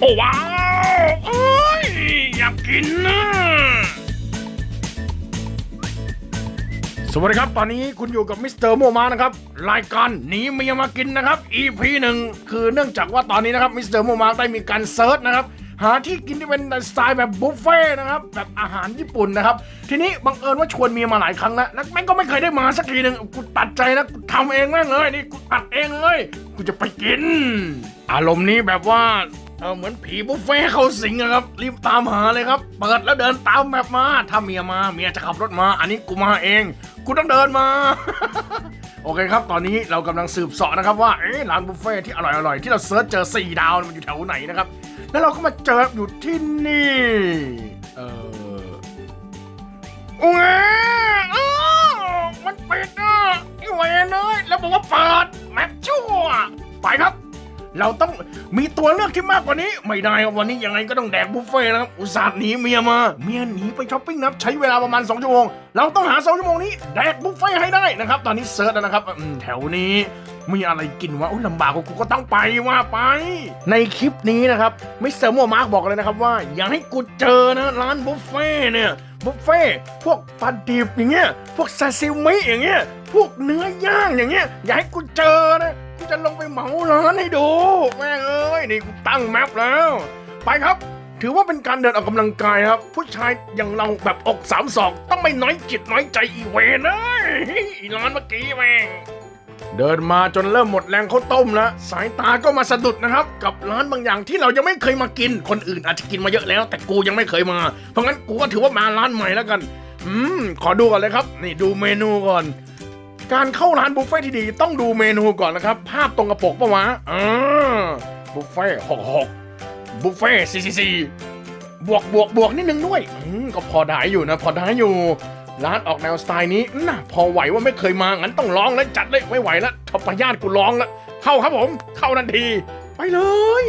โอ้ว้าวโอ้ยอยากกินนะสวัสดีครับ ตอนนี้คุณอยู่กับมิสเตอร์โมมานะครับ รายการหนีเมียมากินนะครับ EP หนึ่งคือเนื่องจากว่าตอนนี้นะครับมิสเตอร์โมมาได้มีการเซิร์ชนะครับ หาที่กินที่เป็นสไตล์แบบบุฟเฟ่ต์นะครับ แบบอาหารญี่ปุ่นนะครับ ทีนี้บังเอิญว่าชวนเมียมาหลายครั้งแล้วแล้วแม่งก็ไม่เคยได้มาสักทีหนึ่งกูตัดใจนะกูทำเองแม่งเลยนี่กูตัดเองเลยกูจะไปกิน อารมณ์นี้แบบว่า เออเหมือนผีบุฟเฟ่เข้าสิงอะครับ รีบตามหาเลยครับ เปิดแล้วเดินตามแบบมา ถ้าเมียมาเมียจะขับรถมา อันนี้กูมาเอง กูต้องเดินมา โอเคครับ ตอนนี้เรากำลังสืบเสาะนะครับว่าเอ๊ะร้านบุฟเฟ่ที่อร่อยๆ ที่เราเซิร์ชเจอ 4 ดาวมันอยู่แถวไหนนะครับ แล้วเราก็มาเจออยู่ที่นี่ เออโอ้ยมันปิดอะไอ้เวนเลยแล้วบอกว่าเปิดแม็กชั่วไปครับ เราต้องมีตัวเลือกที่มากกว่านี้ ไม่ได้ครับวันนี้ยังไงก็ต้องแดกบุฟเฟ่ต์นะครับ อุตส่าห์หนีเมียมา เมียหนีไปช้อปปิ้งนับใช้เวลาประมาณ2ชั่วโมง เราต้องหา2ชั่วโมงนี้แดกบุฟเฟ่ต์ให้ได้นะครับ ตอนนี้เซิร์ชแล้วนะครับอืมแถวนี้ มีอะไรกินวะอุ้ยลำบากกูกูก็ต้องไปว่าไป ในคลิปนี้นะครับมิสเตอร์โมมาร์กบอกเลยนะครับว่าอย่าให้กูเจอนะร้านบุฟเฟ่ต์เนี่ยบุฟเฟ่ต์พวกปลาดิบอย่างเงี้ยพวกซาซิมิอย่างเงี้ยพวกเนื้อย่างอย่างเงี้ยอย่าให้กูเจอนะ จะลงไปเหมาร้านให้ดู แม่เอ้ย นี่กูตั้งแมปแล้ว ไปครับ ถือว่าเป็นการเดินออกกำลังกายครับ ผู้ชายอย่างเราแบบอกสามศอกต้องไม่น้อยจิตน้อยใจอีเวนเอ้ยอีร้านเมื่อกี้แม่งเดินมาจนเริ่มหมดแรงข้าวต้มแล้วสายตาก็มาสะดุดนะครับ กับร้านบางอย่างที่เรายังไม่เคยมากิน คนอื่นอาจจะกินมาเยอะแล้ว แต่กูยังไม่เคยมา เพราะงั้นกูก็ถือว่ามาร้านใหม่แล้วกัน อืม ขอดูก่อนเลยครับ นี่ดูเมนูก่อน การเข้าร้านบุฟเฟ่ที่ดีต้องดูเมนูก่อนนะครับ ภาพตรงกระปกปะวะอ่าบุฟเฟ่หกหกบุฟเฟ่สี่สี่สี่บวกบวกบวกนิดนึงด้วยอืมก็พอได้อยู่นะ พอได้อยู่ ร้านออกแนวสไตล์นี้น่ะพอไหวว่าไม่เคยมา งั้นต้องลองแล้วจัดเลยไม่ไหวแล้วทพยาติกูลองล้วเข้าครับผม เข้าทันที ไปเลย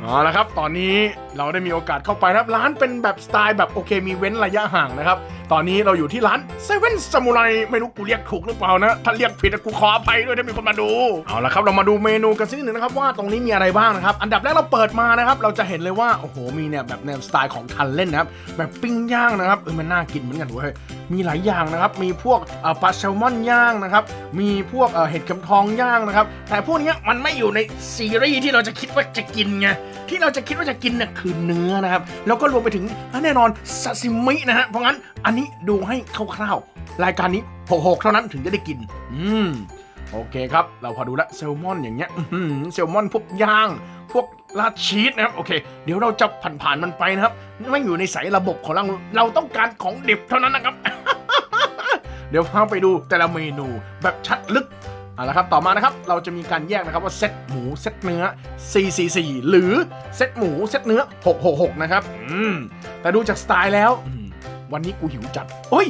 เอาละครับ ตอนนี้เราได้มีโอกาสเข้าไปครับ ร้านเป็นแบบสไตล์แบบโอเคมีเว้นระยะห่างนะครับ ตอนนี้เราอยู่ที่ร้านเซเว่นซามูไรไม่รู้กูเรียกถูกหรือเปล่านะ ถ้าเรียกผิดกูขออภัยด้วยถ้ามีคนมาดู เอาละครับเรามาดูเมนูกันสักนิดหนึ่งนะครับว่าตรงนี้มีอะไรบ้างนะครับ อันดับแรกเราเปิดมานะครับ เราจะเห็นเลยว่า โอ้โห มีเนี่ยแบบแนวสไตล์ของทันเล่นนะครับ แบบปิ้งย่างนะครับ เออมันน่ากินเหมือนกันเว้ยมีหลายอย่างนะครับ มีพวกปลาแซลมอนย่างนะครับ มีพวกเห็ดเข็มทองย่างนะครับ แต่พวกนี้มันไม่อยู่ในซีรีส์ที่เราจะคิดว่าจะกินไง ที่เราจะคิดว่าจะกินเนี่ยคือเนื้อนะครับ แล้วก็รวมไปถึงแน่นอนซาซิมินะฮะ เพราะงั้นอันนี้ดูให้คร่าวๆ รายการนี้หกๆเท่านั้นถึงจะได้กิน อืม โอเคครับ เราพอดูแลวแซลมอนอย่างเงี้ยแซลมอนพวกย่าง พวกราดชีสนะครับ โอเค เดี๋ยวเราจะผ่านๆมันไปนะครับ ไม่อยู่ในสายระบบของเรา เราต้องการของดิบเท่านั้นนะครับ เดี๋ยวพาไปดูแต่ละเมนูแบบชัดลึกเอาละครับ ต่อมานะครับ เราจะมีการแยกนะครับว่าเซตหมูเซตเนื้อ 444 หรือเซตหมูเซตเนื้อ 666 นะครับ อืม แต่ดูจากสไตล์แล้ว วันนี้กูหิวจัดเฮ้ย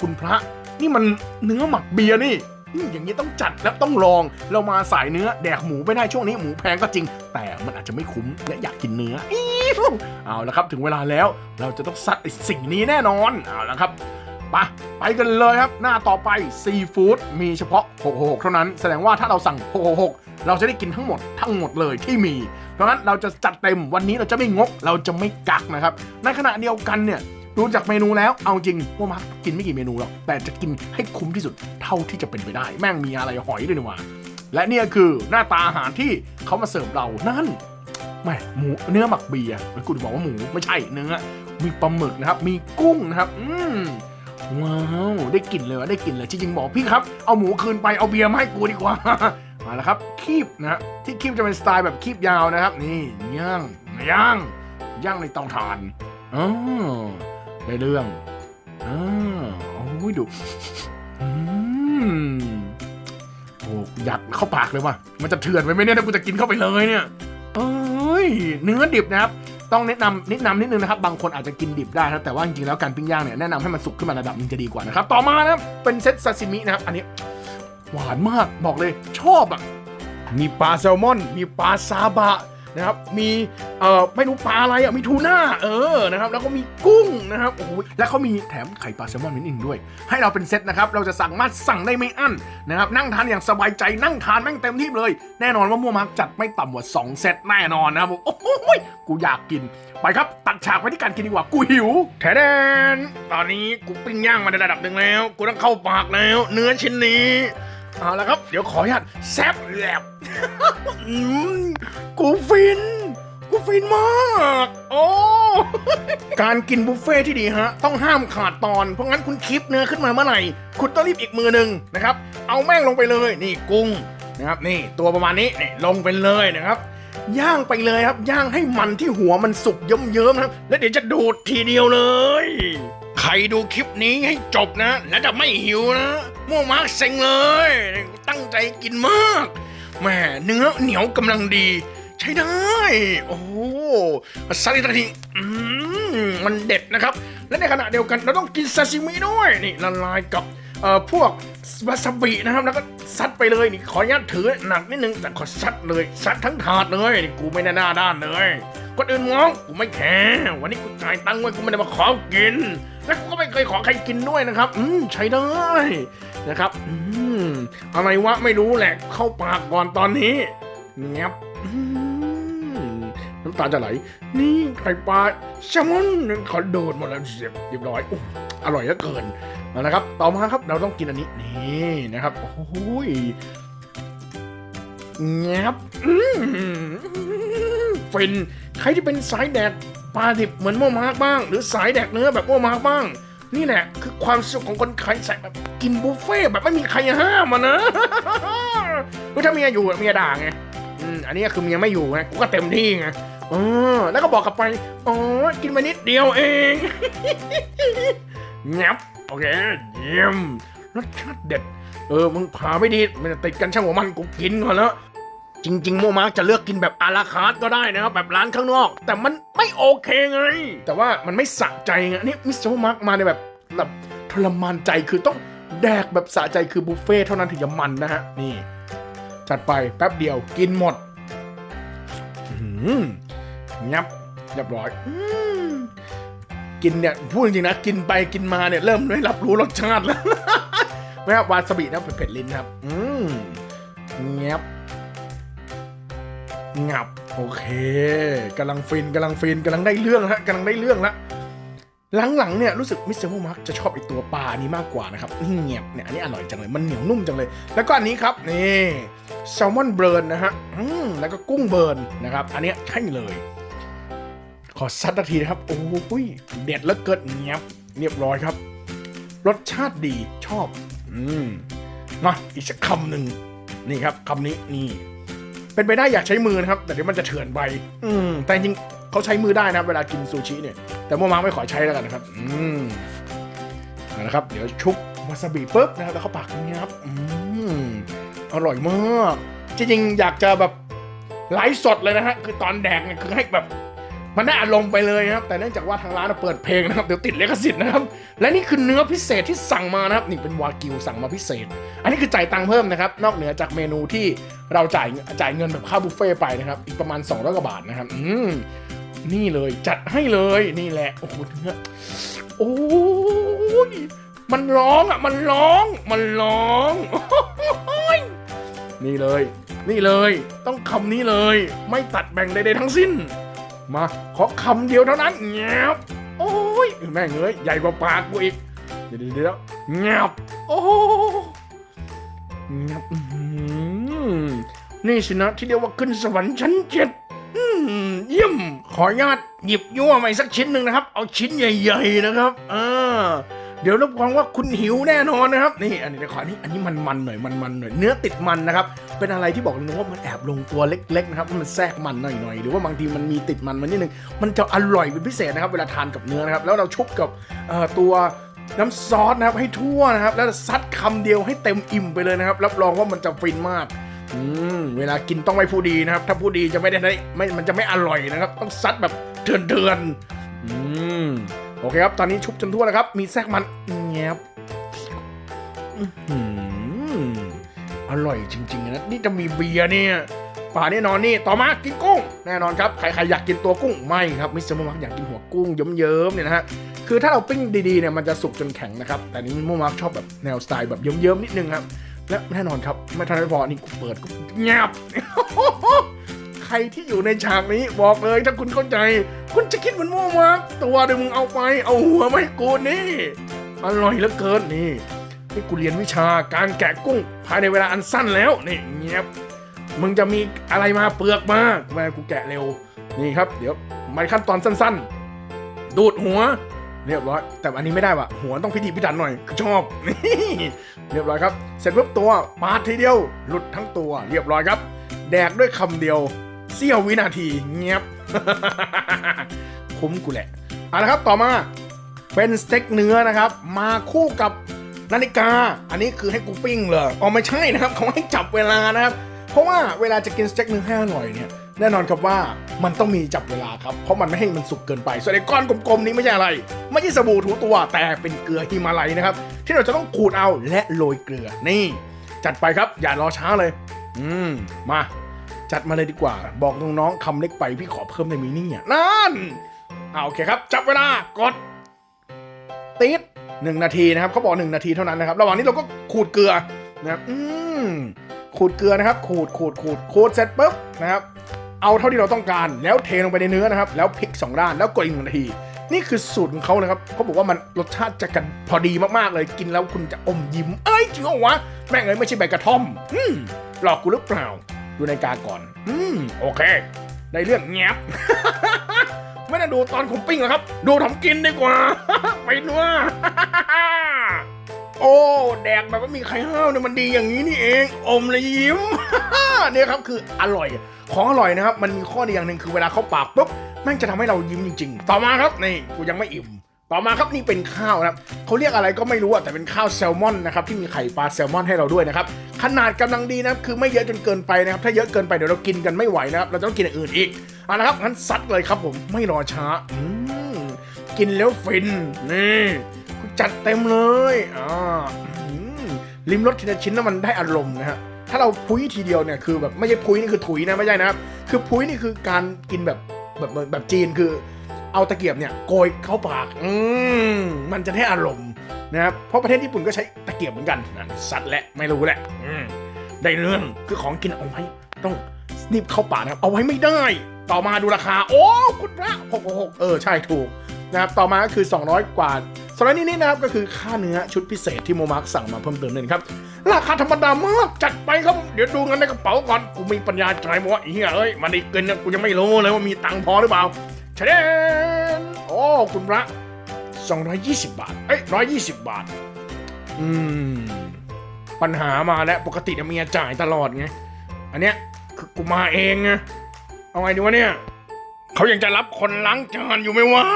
คุณพระนี่มันเนื้อหมักเบียร์นี่อย่างนี้ต้องจัดและต้องลอง เรามาสายเนื้อแดกหมูไม่ได้ช่วงนี้หมูแพงก็จริง แต่มันอาจจะไม่คุ้มและอยากกินเนื้อเอาละครับถึงเวลาแล้วเราจะต้องซัดไอสิ่งนี้แน่นอนเอาละครับไปไปกันเลยครับ หน้าต่อไปซีฟู้ดมีเฉพาะ 666 เท่านั้น แสดงว่าถ้าเราสั่ง 666 เราจะได้กินทั้งหมดทั้งหมดเลยที่มี เพราะงั้นเราจะจัดเต็มวันนี้เราจะไม่งกเราจะไม่กักนะครับ ในขณะเดียวกันเนี่ย ดูจากเมนูแล้วเอาจริงว่ามากินไม่กี่เมนูหรอกแต่จะกินให้คุ้มที่สุดเท่าที่จะเป็นไปได้ แม่งมีอะไรหอยด้วยนี่ว่าและเนี่ยคือหน้าตาอาหารที่เขามาเสิร์ฟเรานั่นแม่หมูเนื้อหมักเบียร์กูจะบอกว่าหมูไม่ใช่เนื้อ มีปลาหมึกนะครับ มีกุ้งนะครับ อืมว้าวได้กลิ่นเลยได้กลิ่นเลยจริงๆบอกพี่ครับ เอาหมูคืนไปเอาเบียร์มาให้กูดีกว่ามาแล้วครับคีบนะฮะที่คีบจะเป็นสไตล์แบบคีบยาวนะครับ นี่ย่างย่างย่างในเตาถ่านอ๋อ ได้เรื่องอ๋อโอ้ยดูอโอ้อยากเข้าปากเลยว่ะ มันจะเถื่อนไปไหมเนี่ยถ้ากูจะกินเข้าไปเลยเนี่ย เอ้ย เนื้อดิบนะครับ ต้องแนะนำแนะนำนิดนึงนะครับ บางคนอาจจะกินดิบได้นะแต่ว่าจริงๆแล้วการปิ้งย่างเนี่ยแนะนำให้มันสุกขึ้นมาระดับหนึงจะดีกว่านะครับ ต่อมานะครับเป็นเซตซาซิมินะครับ อันนี้หวานมากบอกเลยชอบอะ มีปลาแซลมอน มีปลาซาบะ นะครับมีเอ่อไม่รู้ปลาอะไรอะมีทูน่าเออนะครับแล้วก็มีกุ้งนะครับโอ้โหแล้วเขามีแถมไข่ปลาแซลมอนนิดนึงด้วย ให้เราเป็นเซตนะครับเราจะสั่งมาสั่งได้ไม่อั้นนะครับนั่งทานอย่างสบายใจนั่งทานแม่งเต็มที่เลย แน่นอนว่ามั่วมากจัดไม่ต่ำกว่า2เซตแน่นอนนะครับโอ้โหกูอยากกินไปครับตัดฉากไปที่การกินดีกว่ากูหิวแทแดนตอนนี้กูปิ้งย่างมาในระดับหนึ่งแล้ว กูต้องเข้าปากแล้ว เนื้อชิ้นนี้ เอาละครับ เดี๋ยวขออนุญาตแซบแลบอืมกูฟิน กูฟินมาก โอ้ การกินบุฟเฟ่ที่ดีฮะ ต้องห้ามขาดตอน เพราะงั้นคุณคลิปเนื้อขึ้นมาเมื่อไหร่ คุณต้องรีบอีกมือหนึ่งนะครับ เอาแม่งลงไปเลย นี่กุ้งนะครับ นี่ตัวประมาณนี้นี่ลงไปเลยนะครับ ย่างไปเลยครับ ย่างให้มันที่หัวมันสุกเยิ้มๆนะครับ แล้วเดี๋ยวจะดูดทีเดียวเลย ใครดูคลิปนี้ให้จบนะ แล้วจะไม่หิวนะมั่วมากเซ็งเลย ตั้งใจกินมากแหม่เนื้อเหนียวกำลังดี ใช้ได้ โอ้ซาลิตาทีอืมมันเด็ดนะครับ และในขณะเดียวกันเราต้องกินซาชิมิด้วยนี่ละลายกับเอ่อพวกวาซาบินะครับแล้วก็ซัดไปเลยนี่ขออนุญาตถือหนักนิดนึงแต่ขอซัดเลยซัดทั้งถาดเลยนี่กูไม่ได้หน้าด้านเลยคนอื่นมองกูไม่แคร์วันนี้กูจ่ายตังค์ไว้กูไม่ได้มาขอกิน และกูก็ไม่เคยขอใครกินด้วยนะครับ อืมใช้ได้นะครับ อืมอะไรวะไม่รู้แหละเข้าปากก่อนตอนนี้เงียบอืมน้ำตาจะไหล นี่ไข่ปลาแซลมอนขอโดดหมดแล้วเสียบเรียบร้อยออร่อยเหลือเกินนะครับ ต่อมาครับเราต้องกินอันนี้นี่นะครับโอ้ยเงียบอืมฟินใครที่เป็นสายแดก ปลาดิบเหมือนโมมาร์กบ้าง หรือสายแดกเนื้อแบบโมมาร์กบ้าง นี่แหละคือความสุขของคนขายใส่แบบกินบุฟเฟ่แบบไม่มีใครห้ามอะนะคือถ้าเมียอยู่เมียด่าไงอืมอันนี้คือเมียไม่อยู่ไงกูก็เต็มที่ไงเออแล้วก็บอกกลับไป อ๋อ กินมานิดเดียวเองงับโอเค เยี่ยมรสชาติเด็ด เออ มึงพาไม่ดี มันติดกันช่างหัวมันกูกินก่อนแล้ว จริงๆโมมาร์กจะเลือกกินแบบอาราคาร์ก็ได้นะครับแบบร้านข้างนอก แต่มันไม่โอเคไง แต่ว่ามันไม่สะใจไงอันนี่มิสเตอร์โมมาร์กมาในแบบแบบทรมานใจคือต้องแดกแบบสะใจคือบุฟเฟ่ต์เท่านั้นถึงจะมันนะฮะนี่ จัดไปแป๊บเดียวกินหมดหืองับเรียบร้อยอกินเนี่ยพูดจริงๆนะ กินไปกินมาเนี่ยเริ่มไม่รับรู้รสชาติแล้วไม่ครับวาซาบินะเผ็ดๆลิ้นครับ อืมเงับ งับโอเคกำลังฟินกำลังฟินกำลังได้เรื่องฮะกำลังได้เรื่องละหลังๆเนี่ยรู้สึกมิสเตอร์มมาร์กจะชอบไอตัวปลานี้มากกว่านะครับนี่เงียบเนี่ยอันนี้อร่อยจังเลยมันเหนียวนุ่มจังเลย แล้วก็อันนี้ครับนี่แซลมอนเบิร์นนะฮะอืมแล้วก็กุ้งเบิร์นนะครับอันนี้ใช่เลย ขอซัดนาทีนะครับโอ้ยเด็ดแล้วเกิดเงียบเรียบร้อยครับ รสชาติดีชอบ อืมมาอีกสักคำหนึ่งนี่ครับคำนี้นี่ เป็นไปได้อยากใช้มือนะครับ แต่เดี๋ยวมันจะเถื่อนไปอืมแต่จริงๆเขาใช้มือได้นะครับเวลากินซูชิเนี่ย แต่โมมาไม่ขอใช้แล้วกันนะครับ อืมเอาละครับ เดี๋ยวชุบวาซาบิปุ๊บนะครับแล้วเข้าปากอย่างนี้ครับ อืมอร่อยมาก จริงๆอยากจะแบบไลฟ์สดเลยนะฮะ คือตอนแดกเนี่ยคือให้แบบ มันได้อารมณ์ไปเลยนะครับ แต่เนื่องจากว่าทางร้านเปิดเพลงนะครับ เดี๋ยวติดลิขสิทธิ์นะครับ และนี่คือเนื้อพิเศษที่สั่งมานะครับ นี่เป็นวากิวสั่งมาพิเศษ อันนี้คือจ่ายตังค์เพิ่มนะครับ นอกเหนือจากเมนูที่เราจ่ายจ่ายเงินแบบค่าบุฟเฟ่ไปนะครับ อีกประมาณ200กว่าบาทนะครับ อืม นี่เลยจัดให้เลย นี่แหละ โอ้โหเนื้อโอ้ยมันร้องอะ มันร้อง มันร้องนี่เลย นี่เลย ต้องคำนี้เลย ไม่ตัดแบ่งใดๆทั้งสิ้น มาขอคำเดียวเท่านั้นเงียบโอ้ยแม่งเอ้ยใหญ่กว่าปากกูอีกเดี๋ยวเดี๋ยวเงียบโอ้เงียบอื้อหือนี่สินะที่เรียกว่าขึ้นสวรรค์ชั้นเจ็ดอืมเยี่ยมขออนุญาตหยิบยั่วมาสักชิ้นหนึ่งนะครับ เอาชิ้นใหญ่ ๆ นะครับอ่า เดี๋ยวรับรองว่าคุณหิวแน่นอนนะครับนี่อันนี้เดี๋ยวขออันนี้อันนี้มันหน่อยมันๆหน่อยเนื้อติดมันนะครับเป็นอะไรที่บอกเลยว่ามันแอบลงตัวเล็กๆนะครับมันแทรกมันหน่อยๆหรือว่าบางทีมันมีติดมันมานิดนึงมันจะอร่อยเป็นพิเศษนะครับเวลาทานกับเนื้อนะครับแล้วเราชุบกับตัวน้ำซอสนะครับให้ทั่วนะครับ แล้วซัดคำเดียวให้เต็มอิ่มไปเลยนะครับ รับรองว่ามันจะฟินมากอืมเวลากินต้องไม่ผู้ดีนะครับ ถ้าผู้ดีจะไม่ได้ไม่มันจะไม่อร่อยนะครับ ต้องซัดแบบเทือนเถื่อนๆอืม โอเคครับ ตอนนี้ชุบจนทั่วแล้วครับ มีแทรกมันเงียบอื้อหือร่อยจริง ๆ นะ นี่จะมีเบียร์เนี่ยป่าแน่นอนนี่ ต่อมากินกุ้ง แน่นอนครับ ใครๆอยากกินตัวกุ้ง ไม่ครับ มิสเตอร์โมมาร์กอยากกินหัวกุ้งเยิ้มๆเนี่ยนะฮะ คือถ้าเราปิ้งดีๆเนี่ยมันจะสุกจนแข็งนะครับ แต่นี้โมมาร์กชอบแบบแนวสไตล์แบบเยิ้มๆนิดนึงครับ และแน่นอนครับ ไม่ทันไม่พอนี่เปิดกูเงียบ ใครที่อยู่ในฉากนี้ บอกเลยถ้าคุณเข้าใจ คุณจะคิดเหมือนโมมากตัวหนึ่งมึงเอาไป เอาหัวไม่กูนี่อร่อยเหลือเกินนี่นี่กูเรียนวิชาการแกะกุ้ง ภายในเวลาอันสั้นแล้วนี่เงียบมึงจะมีอะไรมาเปลือกมาแม่กูแกะเร็วนี่ครับ เดี๋ยวมันขั้นตอนสั้น ๆ ดูดหัว เรียบร้อย แต่อันนี้ไม่ได้ว่ะหัวต้องพิถีพิถันหน่อยชอบนี่เรียบร้อยครับ เสร็จปุ๊บตัวปาดทีเดียว หลุดทั้งตัว เรียบร้อยครับ แดกด้วยคำเดียว สี้ยววินาทีเงียบคุ้มกูแหละเอาละครับต่อมาเป็นสเต็กเนื้อนะครับ มาคู่กับนาฬิกา อันนี้คือให้กูปิ้งเลยอ๋อไม่ใช่นะครับเขาให้จับเวลานะครับ เพราะว่าเวลาจะกินสเต็กเนื้อให้อร่อยเนี่ยแน่นอนครับว่ามันต้องมีจับเวลาครับ เพราะมันไม่ให้มันสุกเกินไป ส่วนไอ้ก้อนกลมๆนี้ไม่ใช่อะไร ไม่ใช่สบู่ถูตัวแต่เป็นเกลือฮิมาลัยนะครับ ที่เราจะต้องขูดเอาและโรยเกลือนี่ จัดไปครับอย่ารอช้าเลย อืมมา จัดมาเลยดีกว่า บอกน้องๆคำเล็กไปพี่ขอเพิ่มในมีนี่อะนั่นเอาโอเคครับ จับเวลากดติดหนึ่งนาทีนะครับเขาบอกหนึ่งนาทีเท่านั้นนะครับ ระหว่างนี้เราก็ขูดเกลือนะครับอืมขูดเกลือนะครับ ขูดขูดขูดขูดเสร็จปุ๊บนะครับ เอาเท่าที่เราต้องการแล้วเทลงไปในเนื้อนะครับ แล้วพลิกสองด้านแล้วกดอีกหนึ่งนาที นี่คือสูตรของเขานะครับเขาบอกว่ามันรสชาติจะกันพอดีมากๆเลยกินแล้วคุณจะอมยิ้ม เอ้ยจริงเหรอวะแม่งเอ้ยไม่ใช่ใบกระท่อมอืมหลอกกูหรือเปล่า ดูในาฬิกาก่อน อืม โอเค ได้เรื่องแงบไม่ได้ดูตอนผมปิ้งหรอกครับ ดูทำกินดีกว่า ไปนัวโอ้ แดกแบบว่ามีไข่ห้าวเนี่ยมันดีอย่างนี้นี่เอง อมเลยยิ้มเนี่ยครับคืออร่อย ของอร่อยนะครับ มันมีข้อดีอย่างหนึ่งคือเวลาเข้าปากปุ๊บแม่งจะทำให้เรายิ้มจริง ๆ ต่อมาครับนี่กูยังไม่อิ่ม ต่อมาครับนี่เป็นข้าวนะครับเขาเรียกอะไรก็ไม่รู้อะแต่เป็นข้าวแซลมอนนะครับที่มีไข่ปลาแซลมอนให้เราด้วยนะครับขนาดกำลังดีนะครับคือไม่เยอะจนเกินไปนะครับถ้าเยอะเกินไปเดี๋ยวเรากินกันไม่ไหวนะครับเราจะต้องกินอย่างอื่นอีกเอาละครับงั้นซัดเลยครับผมไม่รอช้าอืมกินแล้วฟินนี่จัดเต็มเลยอ่าอืมลิ้มรสทีละชิ้นแล้วมันได้อารมณ์นะฮะถ้าเราพุ้ยทีเดียวเนี่ยคือแบบไม่ใช่พุ้ยนี่คือถุยนะไม่ใช่นะครับคือพุ้ยนี่คือการกินแบบแบบแบบจีนคือ เอาตะเกียบเนี่ยโกยเข้าปาก อืมมันจะได้อารมณ์นะครับ เพราะประเทศญี่ปุ่นก็ใช้ตะเกียบเหมือนกันนั่นสัตว์แหละไม่รู้แหละอืมได้เรื่องคือของกินเอาไว้ต้องรีบเข้าปากนะครับ เอาไว้ไม่ได้ ต่อมาดูราคา โอ้คุณพระหกหกเออใช่ถูกนะครับ ต่อมาก็คือ 200 กว่าสองร้อยนิดๆนะครับก็คือค่าเนื้อชุดพิเศษที่โมมาร์กสั่งมาเพิ่มเติมนึงครับ ราคาธรรมดามากจัดไปครับ เดี๋ยวดูเงินในกระเป๋าก่อน กูมีปัญญาจ่ายมั้วไอ้เหี้ยเอ้ยมันอีกเกินนี่กูยังไม่รู้เลยว่ามีตังค์พอหรือเปล่า ชะเดนโอ้คุณพระ 220 บาท เอ้ย120 บาท อืม ปัญหามาแล้วปกติเนี่ยเมียจ่ายตลอดไง อันเนี้ยคือกูมาเองไงเอาไงดีวะเนี่ย เขายังจะรับคนล้างจานอยู่ไหมวะ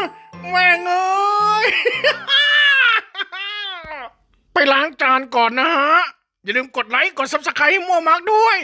แม่งเอ้ย ไปล้างจานก่อนนะฮะ อย่าลืมกดไลค์ กดซับสไครต์ให้มัวมากด้วย